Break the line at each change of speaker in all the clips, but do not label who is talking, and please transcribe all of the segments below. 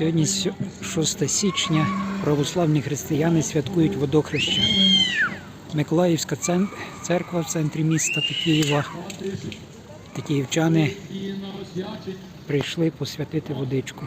Сьогодні 6 січня православні християни святкують водохреща. Миколаївська церква в центрі міста Києва. Київчани прийшли посвятити водичку.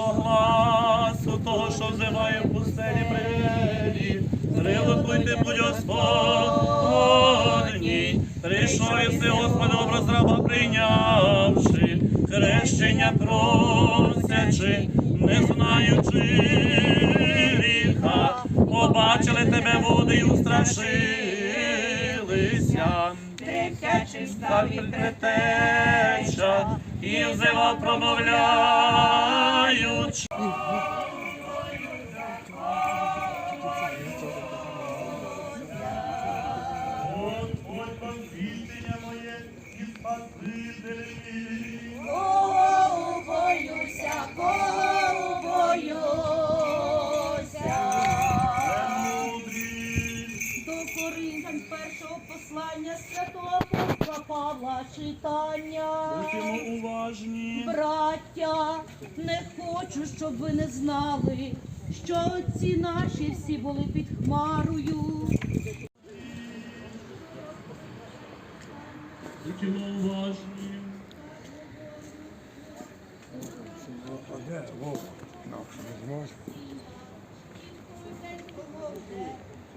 До гласу того, що взиває в пустелі прелі, Прилукуйте, будь Господні, прийшов єси, Господи, образ раба прийнявши, хрещення просячи, не знаючи гріха, побачили тебе води й устрашилися.
Третя чиста від
Предтеча, і взивав, промовляючи.
Коринфян першого послання святого апостола Павла читання.
Будьмо уважні.
Браття, не хочу, щоб ви не знали, що отці наші всі були під хмарою.
Будьмо уважні.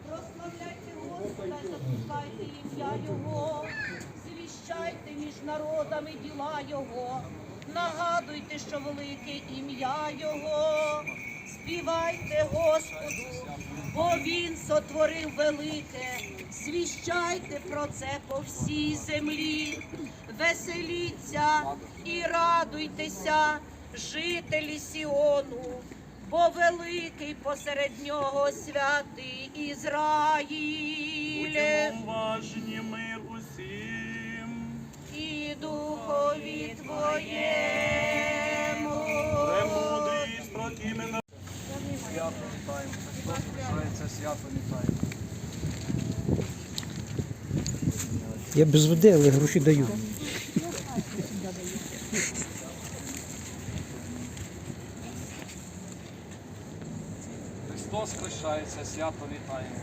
Прославляйте Господа, запускайте ім'я Його, звіщайте між народами діла Його, нагадуйте, що велике ім'я Його, співайте Господу, бо Він сотворив велике, звіщайте про це по всій землі, веселіться і радуйтеся, жителі Сіону бо великий посеред нього святий Ізраїль
Будьмо уважні мир усім.
і духові твоєму.
Премудрість протімена.
Свято вітаємо, Христос пишається, свято вітаємо.
Я без води, але гроші даю.
Христос лишається, свято вітаємо.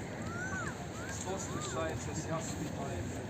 Христос лишається, свято вітаємо.